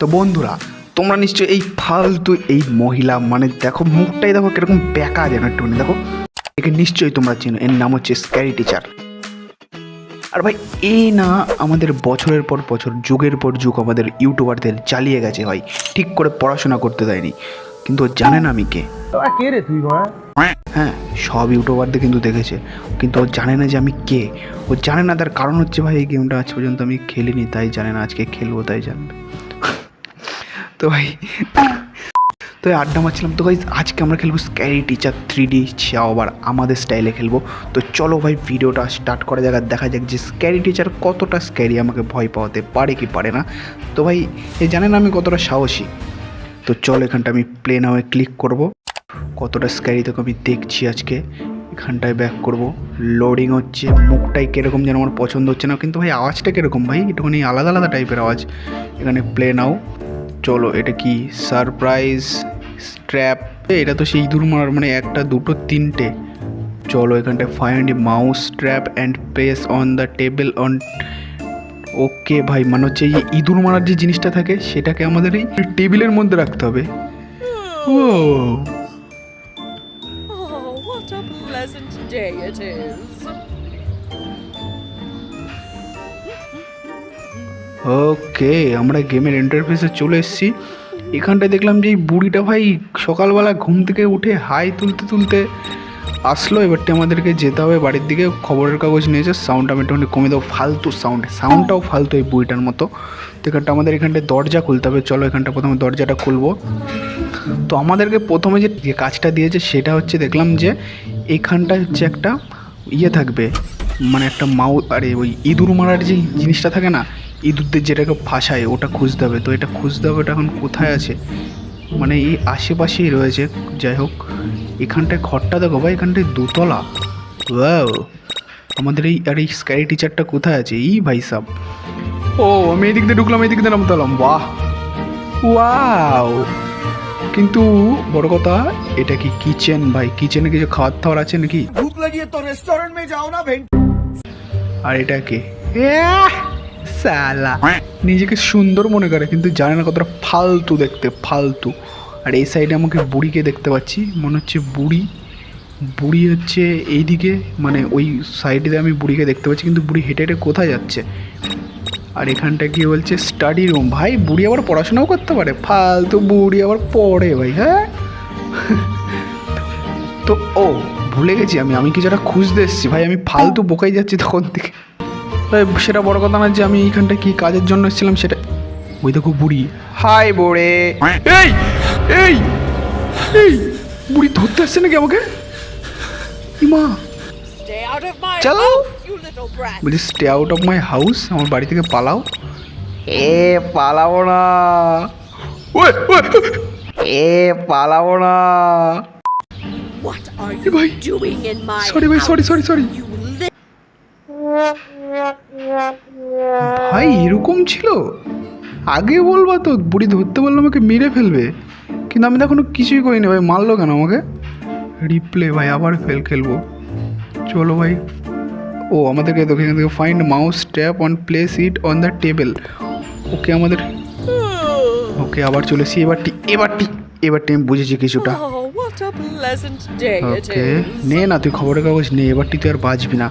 তো বন্ধুরা, তোমরা নিশ্চয়ই এই ফালতু এই মহিলা মানে দেখো মুখটাই দেখো কীরকম বেকা যেন একটুখানি দেখো, একে নিশ্চয়ই তোমরা চেনো, এর নাম হচ্ছে স্ক্যারি টিচার আর ভাই এই না আমাদের বছরের পর বছর, যুগের পর যুগ আমাদের ইউটিউবারদের চালিয়ে গেছে ভাই, ঠিক করে পড়াশোনা করতে দেয়নি। কিন্তু ও জানে না আমি কে। কে রে তুই হ্যাঁ সব ইউটিউবারদের কিন্তু দেখেছে। কিন্তু ও জানে না যে আমি কে। ও জানে না তার কারণ হচ্ছে ভাই এই গেমটা আজ পর্যন্ত আমি খেলিনি তাই জানে না আজকে খেলব তাই জানবে তো ভাই তো আড্ডা মারছিলাম। তো ভাই আজকে আমরা খেলব স্ক্যারি টিচার থ্রি ডি আবার আমাদের স্টাইলে খেলব। তো চলো ভাই ভিডিওটা স্টার্ট করা যাক দেখা যাক যে স্ক্যারি টিচার কতটা স্ক্যারি আমাকে ভয় পাওয়াতে পারে কি পারে না। তো ভাই এ জানেন আমি কতটা সাহসী। তো চলো এখানটা আমি প্লে নামে ক্লিক করব। কতটা স্ক্যারি তোকে আমি দেখছি আজকে। এখানটায় ব্যাক করব। লোডিং হচ্ছে, মুখটাই কীরকম যেন আমার পছন্দ হচ্ছে না। কিন্তু ভাই, আওয়াজটা কীরকম ভাই? একটুখানি আলাদা আলাদা টাইপের আওয়াজ। এখানে প্লে নাও চলো, এটা কি? সারপ্রাইজ স্ট্র্যাপ এটা তো সেই ইঁদুর মারার মানে একটা, দুটো, তিনটে। চলো, এখানটায় find mouse trap and place on the table on okay ভাই মানে হচ্ছে এই ইঁদুর মারার যে জিনিসটা থাকে সেটাকে আমাদের এই টেবিলের মধ্যে রাখতে হবে। ও Oh. ওকে আমরা গেমের ইন্টারফেসে চলে এসেছি। এখানটায় দেখলাম যে এই বুড়িটা ভাই সকালবেলা ঘুম থেকে উঠে হাই তুলতে তুলতে আসলো, এবারটি আমাদেরকে যেতে হবে বাড়ির দিকে। খবরের কাগজ নিয়েছে সাউন্ডটা আমি একটুখানি কমে দেবো, ফালতু সাউন্ড সাউন্ডটাও ফালতু এই বুড়িটার মতো। তো এখানটা আমাদের এখানটায় দরজা খুলতে হবে, চলো এখানটা প্রথমে দরজাটা খুলবো। তো আমাদেরকে প্রথমে যে কাজটা দিয়েছে সেটা হচ্ছে দেখলাম যে এইখানটা হচ্ছে একটা ইয়ে থাকবে মানে একটা মাউ, আরে ওই ইঁদুর মারার যে জিনিসটা থাকে না, ইঁদুরদের যেটাকে ফাঁসায়, ওটা খুঁজতে হবে। তো এটা খুঁজতে হবে, ওটা এখন কোথায় আছে? মানে এই আশেপাশেই রয়েছে, যাই হোক। এখানটায় ঘরটা দেখো ভাই এখানটায় দোতলা। ওয়াও আমাদের এই আর এই স্কাই টিচারটা কোথায় আছে? এই ভাই সাব। ও আমি এদিক দিয়ে ঢুকলাম এদিক দিয়ে নামতালাম। বাহ! ওয়াও কিন্তু বড় কথা এটা কি কিচেন ভাই? কিচেনে কিছু খাওয়ার দাওয়ার আছে নাকি? ভুক লাগিয়ে তো রেস্টুরেন্ট মে যাও না ভেন আর এটা কে? সালা নিজেকে সুন্দর মনে করে কিন্তু জানে না কতটা ফালতু দেখতে ফালতু। আর এই সাইডে আমাকে বুড়িকে দেখতে পাচ্ছি। মনে হচ্ছে বুড়ি। বুড়ি হচ্ছে এইদিকে মানে ওই সাইডে আমি বুড়িকে দেখতে পাচ্ছি, কিন্তু বুড়ি হেঁটে হেঁটে কোথায় যাচ্ছে? আর এখানটা কি বলছে স্টাডি রুম ভাই, বুড়ি আবার পড়াশোনাও করতে পারে? ফালতু বুড়ি আবার পড়ে ভাই হ্যাঁ? তো, ও, ভুলে গেছি আমি আমি কিছু একটা খুঁজতে এসেছি? ভাই, আমি ফালতু বোকাই যাচ্ছি তখন থেকে। সেটা বড় কথা না যে আমি এইখানটা কি কাজের জন্য এসেছিলাম সেটা ওই দেখো বুড়ি। হাই বোড়ে। এই এই বুড়ি ধরতে আসছে নাকি আমাকে? মা brat. বলছি stay out of my house আমার বাড়ি থেকে পালাও। এ পালাবো না। এ পালাবো না। ভাই সরি ভাই সরি সরি সরি ভাই এরকম ছিল? আগে বলবা তো বুড়ি ধরতে বলল আমাকে মেরে ফেলবে। কিন্তু আমি তো এখনও কিছুই করিনি ভাই। মারলো কেন আমাকে? রিপ্লে ভাই আবার ফেল খেলব। চলো ভাই। ও আমাদেরকে দেখো এখান থেকে find mouse trap on place it on the table okay আমাদের ওকে আবার চলেছি এবারটি এবারটি এবারটি আমি বুঝেছি কিছুটা। Oh, ওকে নে না তুই খবরের কাগজ নে এবারটি তুই আর বাঁচবি না।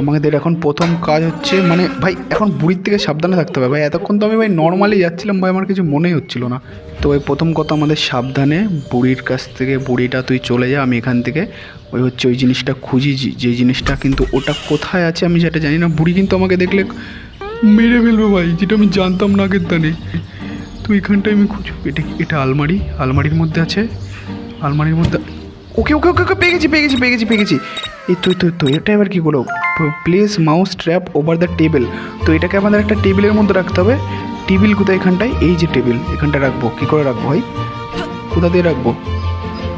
আমাদের এখন প্রথম কাজ হচ্ছে মানে ভাই, এখন বুড়ির থেকে সাবধানে থাকতে হবে। ভাই, এতক্ষণ তো আমি, ভাই নর্মালি যাচ্ছিলাম, ভাই, আমার কিছু মনেই হচ্ছিল না। তো ভাই, প্রথম কথা আমাদের সাবধানে বুড়ির কাছ থেকে, বুড়িটা তুই চলে যা, আমি এখান থেকে। ওই হচ্ছে ওই জিনিসটা খুঁজি, যে জিনিসটা কিন্তু ওটা কোথায় আছে আমি সেটা জানি না। বুড়ি কিন্তু আমাকে দেখলে মেরে ফেলবে ভাই, যেটা আমি জানতাম না আগের দানে। তো এখানটায় আমি খুঁজ, এটা এটা আলমারি? আলমারির মধ্যে আছে। আলমারির মধ্যে, ওকে ওকে ওকে ওকে, পেয়ে গেছি পেয়ে গেছি পেয়ে গেছি পেয়ে গেছি। এই তো এই তো তো এটা এবার কী করো place mouse trap over the table তো এটাকে আমাদের একটা টেবিলের মধ্যে রাখতে হবে। টেবিল কোথায় এখানটায়? এই যে টেবিল এখানটা রাখব। কী করে রাখব ভাই? কোথা দিয়ে রাখব?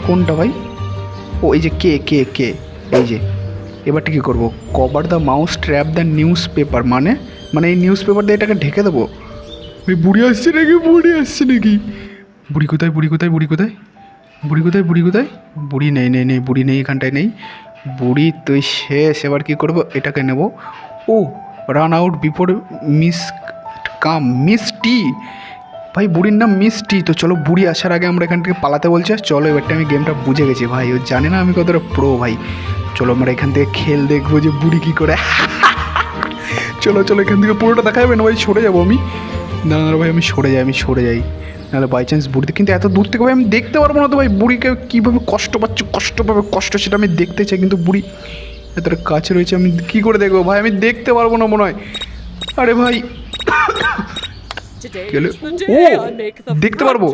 কোনটা ভাই? ও এই যে কে কে কে? এই যে। এবারটা কী করব? Cover the mouse trap the newspaper মানে? মানে এই নিউজ পেপার দিয়ে এটাকে ঢেকে দেবো? ওই বুড়ি আসছে নাকি? বুড়ি আসছে নাকি? বুড়ি কোথায় বুড়ি কোথায় বুড়ি কোথায়? বুড়ি কোথায় বুড়ি কোথায়? বুড়ি নেই নেই নেই বুড়ি নেই এখানটায় নেই। বুড়ি, তুই শেষ, এবার কী করব? এটাকে নেব। ও run out before miss come মিষ্টি ভাই, বুড়ির নাম মিষ্টি তো চলো, বুড়ি আসার আগে আমরা এখান থেকে পালাতে বলছি। চলো, এবারটা আমি গেমটা বুঝে গেছি। ভাই, ও জানে না আমি কতটা প্রো ভাই। চলো, আমরা এখান থেকে খেল দেখব যে বুড়ি কী করে। চলো চলো, এখান থেকে পুরোটা দেখা যাবে না, ভাই? সরে যাব আমি। না, ভাই, আমি সরে যাই, আমি সরে যাই। নাহলে বাই চান্স বুড়িতে কিন্তু এত দূর থেকে ভাই আমি দেখতে পারব না তো ভাই বুড়িকে কীভাবে কষ্ট পাচ্ছে কষ্ট পাবে কষ্ট সেটা আমি দেখতে চাই কিন্তু বুড়ি এতটা কাছে রয়েছে আমি কী করে দেখব ভাই? আমি দেখতে পারব না মনে হয়। আরে ভাই Oh, দেখতে পারব।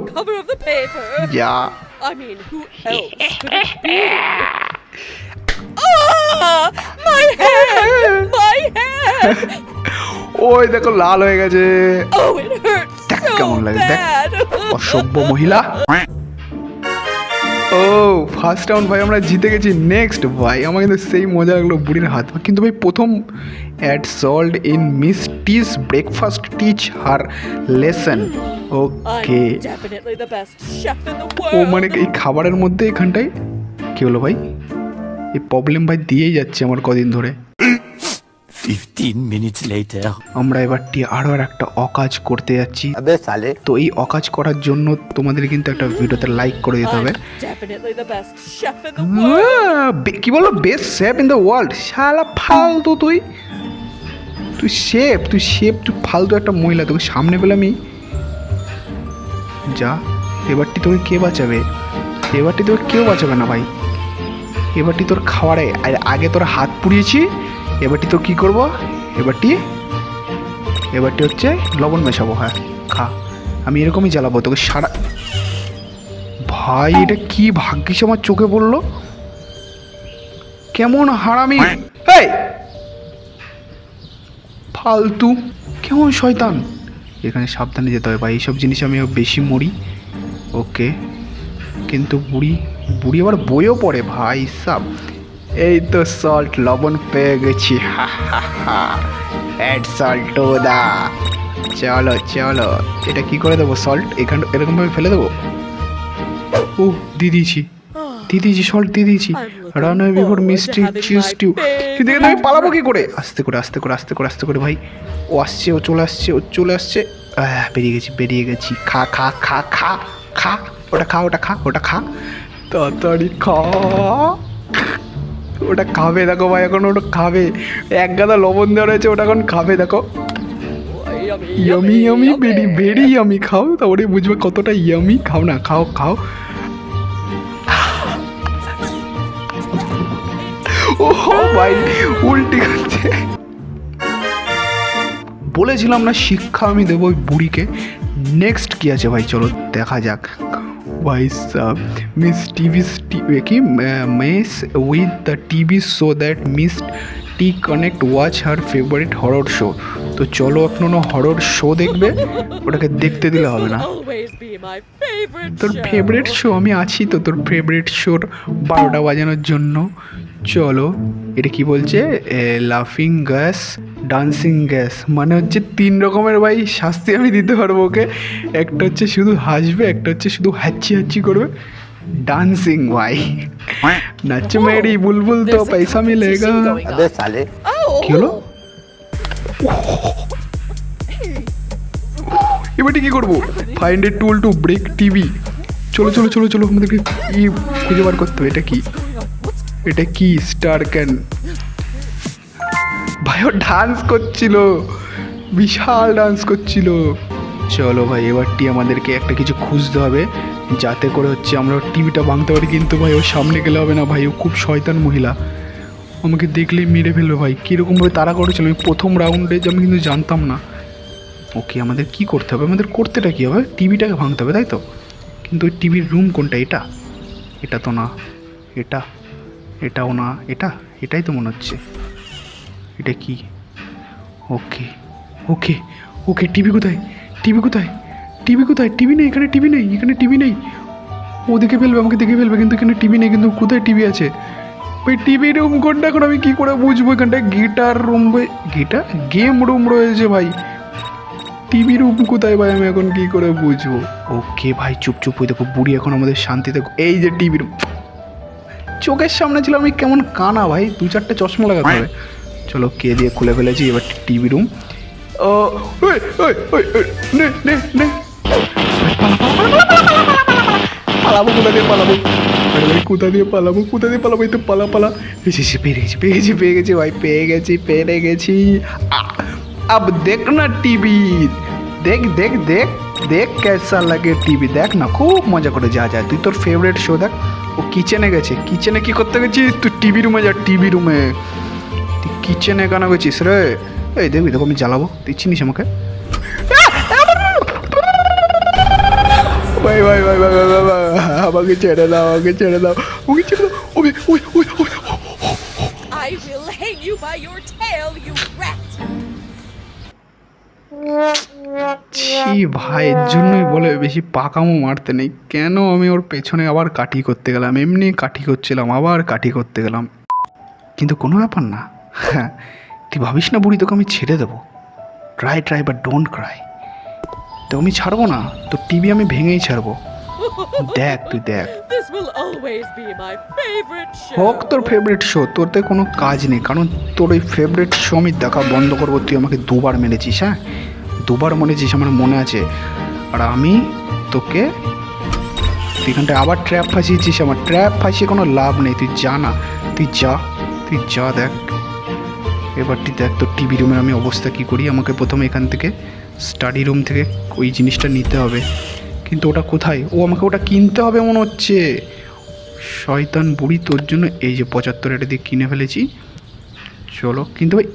যা? Ah! ওই দেখো লাল হয়ে গেছে। কেমন লাগে, দেখ। অসভ্য মহিলা। ও ফার্স্ট রাউন্ড ভাই আমরা জিতে গেছি। নেক্সট ভাই আমার কিন্তু সেই মজা লাগল বুড়ির হাত। কিন্তু ভাই প্রথম add salt in miss T's breakfast teach her lesson okay ও মানে এই খাবারের মধ্যে এখানটায় কি হলো ভাই? এই প্রবলেম ভাই দিয়েই যাচ্ছে আমার কদিন ধরে। ফিফটিন মিনিটস লেটার আমরা এবারটি আরও একটা অকাজ করতে যাচ্ছি। তো এই অকাজ করার জন্য তোমাদের কিন্তু একটা ভিডিওতে লাইক করে দিতে হবে। হ্যাঁ, কি বলো? Best chef in the world শালা ফালতু তুই। তুই শেফ তুই শেফ তুই ফালতু একটা মহিলা। তোকে সামনে পেলে আমি যা এবারটি তোকে কে বাঁচাবে? এবারটি তোকে কেউ বাঁচাবে না ভাই। এবারটি তোর খাওয়ারে। আগে তোর হাত পুড়িয়েছি। এবারটি তো কী করব? এবারটি এবারটি হচ্ছে লবণ মেশাবো হ্যাঁ খা। আমি এরকমই জ্বালাবো তোকে, সারা ভাই, এটা কি ভাগ্যিস আমার চোখে পড়ল? কেমন হারামি। ফালতু। কেমন শয়তান। এখানে সাবধানে যেতে হবে, ভাই, এইসব জিনিস আমি বেশি মরি। ওকে। কিন্তু বুড়ি বুড়ি আবার বইও পড়ে, ভাই, সাব। এই তো সল্ট লবণ পেয়ে গেছি, হা হা হা। অ্যাড সল্ট দা। চলো চলো। এটা কি করে দেবো? সল্ট এখানে, এরকমভাবে ফেলে দেবো? ও, দিয়ে দিয়েছি। দিয়ে দিয়েছি সল্ট দিয়ে দিয়েছি। রানওয়ে বিফোর মিষ্টি চিজ my কিন্তু এখানে আমি পালাবো কি করে? আস্তে করে আস্তে করে আস্তে করে আস্তে করে ভাই। ও আসছে, ও চলে আসছে, ও চলে আসছে। বেরিয়ে গেছি বেরিয়ে গেছি। খা খা খা খা খা। ওটা খা ওটা খা ওটা খা। তাড়াতাড়ি খা। ওটা খাবে, দেখো ভাই, এখন ওটা খাবে। এক গাদা লবণ দেওয়া রয়েছে, ওটা এখন খাবে, দেখো। Yummy yummy very very yummy খাও তারপরে বুঝবে কতটা ইয়ামি খাও না, খাও খাও। ও ভাই, উল্টে গেছে। বলেছিলাম না, শিক্ষা আমি দেবো ওই বুড়িকে। নেক্সট কি আছে ভাই, চলো, দেখা যাক। ভাই সাব মিস টিভি কি mess with the TV show that miss T connect watch her favourite horror show তো চলো এখন হরর শো দেখবে ওটাকে দেখতে দিলে হবে না। তোর. ফেভারিট শো আমি আছি তো তোর ফেভারিট শোর বারোটা বাজানোর জন্য। চলো এটা কি বলছে লাফিং গ্যাস ডান্সিং গ্যাস মানে হচ্ছে তিন রকমের ভাই শাস্তি আমি দিতে পারবো ওকে একটা হচ্ছে শুধু হাসবে একটা হচ্ছে শুধু হাচ্ছি হাচ্ছি করবে ডান্সিং ভাই নাচ মেরি বুলবুল তো There's a পয়সা competition মিলেগা going on. अबे साले Oh! কি হলো এবারে কি করবো find a tool to break TV চলো চলো চলো চলো আমাদেরকে ই খুঁজে বার করতে হবে এটা কি এটা কি স্টার ক্যান? ভাই, ও ডান্স করছিল। বিশাল ডান্স করছিল। চলো ভাই এবারটি আমাদেরকে একটা কিছু খুঁজতে হবে। যাতে করে হচ্ছে আমরা টিভিটা ভাঙতে পারি, কিন্তু ভাই ওর সামনে গেলে হবে না ভাই, ও খুব শয়তান মহিলা। আমাকে দেখলেই মেরে ফেলবে ভাই। কীরকমভাবে তারা করেছিল, আমি প্রথম রাউন্ডে আমি কিন্তু জানতাম না। ওকে, আমাদের কি করতে হবে? আমাদের করতেটা কী হবে? টিভিটাকে ভাঙতে হবে, তাই তো? কিন্তু ওই টিভির রুম কোনটা? এটা? এটা তো না। এটা? এটাও না, এটা? এটাই তো মনে হচ্ছে। এটা কি? ওকে ওকে ওকে, টিভি কোথায়? টিভি কোথায়? টিভি কোথায়? টিভি নেই, এখানে টিভি নেই, এখানে টিভি নেই। ও দেখে ফেলবে, আমাকে দেখে ফেলবে, কিন্তু এখানে টিভি নেই, কিন্তু কোথায় টিভি আছে? ওই টিভি রুম কোনটা? এখন আমি কী করে বুঝব এখানটায়? Guitar room guitar? Game room রয়েছে, ভাই। টিভি রুম কোথায়, ভাই? আমি এখন কী করে বুঝব? ওকে, ভাই চুপ চুপ হয়ে দেখো, বুড়ি এখন আমাদের শান্তি শান্তিতে এই যে টিভি রুম চোখের সামনে ছিল আমি কেমন কানা ভাই? দু চারটে চশমা লাগাতে হবে। চলো কে দিয়ে খুলে ফেলেছি, এবার টিভি রুম ও পালাবো কোথা দিয়ে পালাবো? কোথা দিয়ে পালাবো? কোথা দিয়ে পালাবো? তো পালা পালা। এসেছি পেয়ে গেছি পেয়ে গেছি পেয়ে গেছি ভাই, পেয়ে গেছি পেরে গেছি। আব দেখ না টিভি। দেখ দেখ দেখ দেখ কেসা লাগে টিভি। দেখ না, খুব মজা করে যা যায় তুই তোর ফেভারিট শো দেখ। ও কিচেনে গেছে। কিচেনে কি করতে গেছিস? তুই টিভি রুমে যা টিভি রুমে তুই কিচেনে কেন গেছিস রে? এই দেখবি দেখো আমি জ্বালাবো। তুই চিনিস আমাকে? ভাই ভাই ভাই ভাই ভাই ভাই আমাকে ছেড়ে দাও আমাকে ছেড়ে দাও আমাকে ছেড়ে দাও। ওই ওই ওই ওই। I will hang you by your tail, you rat! ছি ভাই, এর জন্যই বলে বেশি পাকামো মারতে নেই। কেন আমি ওর পেছনে আবার কাঠি করতে গেলাম? এমনি কাঠি করছিলাম, আবার কাঠি করতে গেলাম। কিন্তু কোনো ব্যাপার না। হ্যাঁ তুই ভাবিস না বুড়ি, তোকে আমি ছেড়ে দেবো। Try try but don't cry তো আমি ছাড়বো না। তো টিভি আমি ভেঙেই ছাড়বো। দেখ তুই দেখ। This will always be my favorite show. হোক তোর ফেভারিট শো তোর তো কোনো কাজ নেই কারণ তোর ওই ফেভারিট শো আমি দেখা বন্ধ করব তুই আমাকে দুবার মেরেছিস হ্যাঁ? দুবার মেরেছিস আমার মনে আছে। আর আমি তোকে তুই এখানটায় আবার ট্র্যাপ ফাঁসিয়েছিস আমার ট্র্যাপ ফাঁসিয়ে কোনো লাভ নেই তুই যা না তুই যা তুই যা দেখ। এবার তুই দেখ তোর টিভি রুমের আমি অবস্থা কী করি আমাকে প্রথমে এখান থেকে স্টাডি রুম থেকে ওই জিনিসটা নিতে হবে। কিন্তু ওটা কোথায়? ও আমাকে ওটা কিনতে হবে মনে হচ্ছে। শয়তান বুড়ি, তোর জন্য এই যে পঁচাত্তর এটা দিয়ে কিনে ফেলেছি। চলো, কিন্তু ভাই,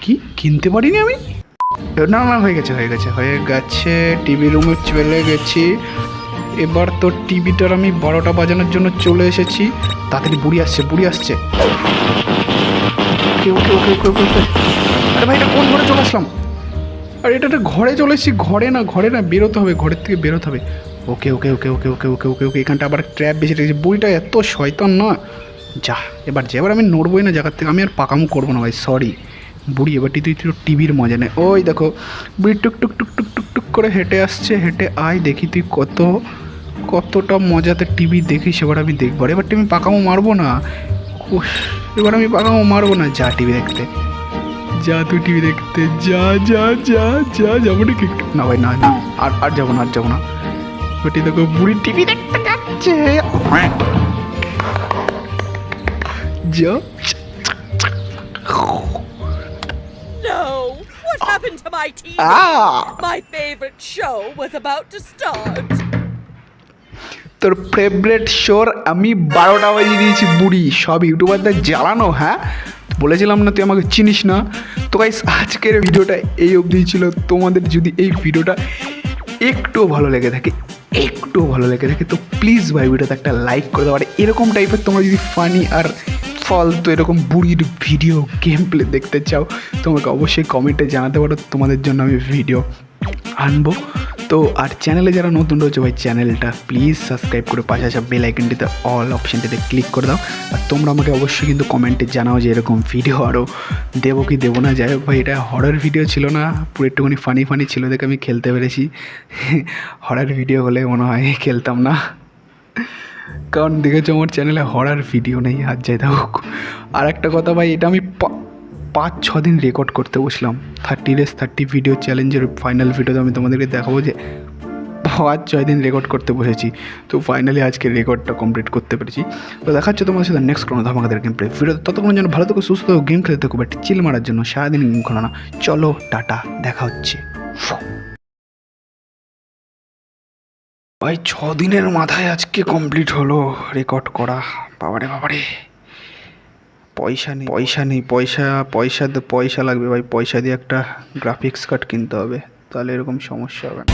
কি? কিনতে পারিনি আমি? না না, হয়ে গেছে হয়ে গেছে হয়ে গেছে। টিভি রুমে চলে গেছি। এবার তো টিভিটার আমি বারোটা বাজানোর জন্য চলে এসেছি। তাড়াতাড়ি বুড়ি আসছে বুড়ি আসছে। ওকে ওকে ওকে ওকে ওকে। আরে ভাই, এটা কোন ঘরে চলে আসলাম? আর এটা একটা ঘরে চলে এসেছি, ঘরে না ঘরে না, বেরোতে হবে, ঘরের থেকে বেরোতে হবে। ওকে okay okay okay okay okay okay ওকে, এখানটা আবার ট্র্যাপ বেশি রেখেছি। বইটা এত শয়তান না। যা, এবার যে, এবার আমি নড়বই না জায়গার থেকে, আমি আর পাকামো করব না ভাই সরি বুড়ি, এবার তুই তুই টিভির মজা নেই ওই দেখো, বুড়ি টুক টুক টুক টুক টুক টুক করে হেঁটে আসছে, হেঁটে আয় দেখি তুই কত, কতটা মজাতে টিভি দেখিস, এবার আমি দেখব। এবার আমি পাকামো মারবো না। এবার আমি পাকামো মারবো না। যা, টিভি দেখতে। যা তুই টিভি দেখতে যা যা যা যা যাব একটু না ভাই না না আর আর যাব না আর যাব না ওটি দেখো বুড়ি টিভি দেখতে যাচ্ছে যা! What happened to my TV? Ah! My favorite show was about to start. তোর ফেভারেট শোর আমি বারোটা বাজিয়ে দিয়েছি বুড়ি সব ইউটিউবারদের জ্বালানো হ্যাঁ বলেছিলাম না, তুই আমাকে চিনিস না। তো গাইস আজকের ভিডিওটা এই অবধি ছিল। তোমাদের যদি এই ভিডিওটা একটুও ভালো লেগে থাকে, একটুও ভালো লেগে থাকে, তো প্লিজ ভাই, ভিডিওতে একটা লাইক করে দাও। আর এরকম টাইপের তোমরা যদি ফানি আর ফালতু এরকম বুড়ির ভিডিও গেম প্লে দেখতে চাও, তোমাকে অবশ্যই কমেন্টে জানাতে পারো। তোমাদের জন্য আমি ভিডিও আনব। তো আর চ্যানেলে যারা নতুন রয়েছে ভাই চ্যানেলটা প্লিজ সাবস্ক্রাইব করে পাশে আসা বেল আইকনটিতে অল অপশানটিতে ক্লিক করে দাও। আর তোমরা আমাকে অবশ্যই কিন্তু কমেন্টে জানাও যে এরকম ভিডিও আরও দেবো কি দেবো না। যাই হোক ভাই, এটা হরার ভিডিও ছিল না, পুরো একটুখানি ফানি ফানি ছিল দেখে আমি খেলতে পেরেছি। হরার ভিডিও হলে মনে হয় খেলতাম না। কারণ দেখেছ আমার চ্যানেলে হরার ভিডিও নেই, আর যাই হোক আর একটা কথা ভাই, এটা আমি পাঁচ, ছ দিন রেকর্ড করতে বসলাম। থার্টি ডেজ থার্টি ভিডিও চ্যালেঞ্জের ফাইনাল ভিডিওতে আমি তোমাদেরকে দেখাবো যে পাঁচ, ছয় দিন রেকর্ড করতে বসেছি। তো ফাইনালি আজকে রেকর্ডটা কমপ্লিট করতে পেরেছি। তো দেখাচ্ছে তোমার সাথে নেক্সট কোনো ধামাকাদের গেম প্লে ভিডিওতে ততক্ষণ যেন ভালো থেকো, সুস্থ থেকো গেম খেলতে থাকো বাট চিল মারার জন্য সারাদিন গেম খেলো না। চলো, টাটা, দেখা হচ্ছে। ভাই, ছ দিনের মাথায় আজকে কমপ্লিট হলো রেকর্ড করা। বাবারে বাবারে। পয়সা নেই পয়সা নেই, পয়সা পয়সা তো পয়সা লাগবে ভাই, পয়সা দিয়ে একটা গ্রাফিক্স কার্ড কিনতে হবে, তাহলে এরকম সমস্যা হবে না।